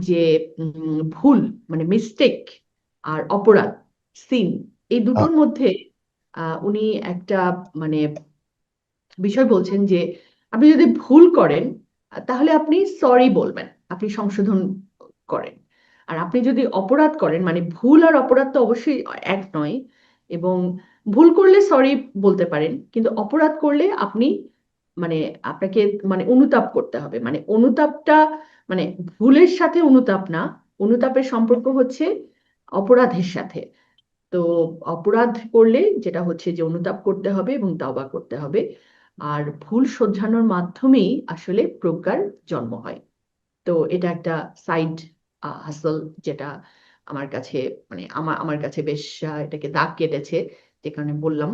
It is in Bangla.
যে ভুল মানে মিস্টেক আর অপরাধ সিন এই দুটোর মধ্যে উনি একটা মানে বিষয় বলছেন যে আপনি যদি ভুল করেন তাহলে আপনি সরি বলবেন আপনি সংশোধন করেন। আর আপনি যদি অপরাধ করেন মানে ভুল আর অপরাধ তো অবশ্যই এক নয় এবং ভুল করলে সরি বলতে পারেন কিন্তু অপরাধ করলে আপনি মানে আপনাকে মানে অনুতাপ করতে হবে। মানে অনুতাপটা মানে ভুলের সাথে অনুতাপ না, অনুতাপের সম্পর্ক হচ্ছে অপরাধের সাথে। তো অপরাধ করলে যেটা হচ্ছে যে অনুতাপ করতে হবে এবং তাওবা করতে হবে। আর ভুল শোধরানোর মাধ্যমেই আসলে প্রজ্ঞার জন্ম হয়। তো এটা একটা সাইড হাসল যেটা আমার কাছে মানে আমার আমার কাছে বেশ এটাকে দাগ কেটেছে, যে কারণে বললাম।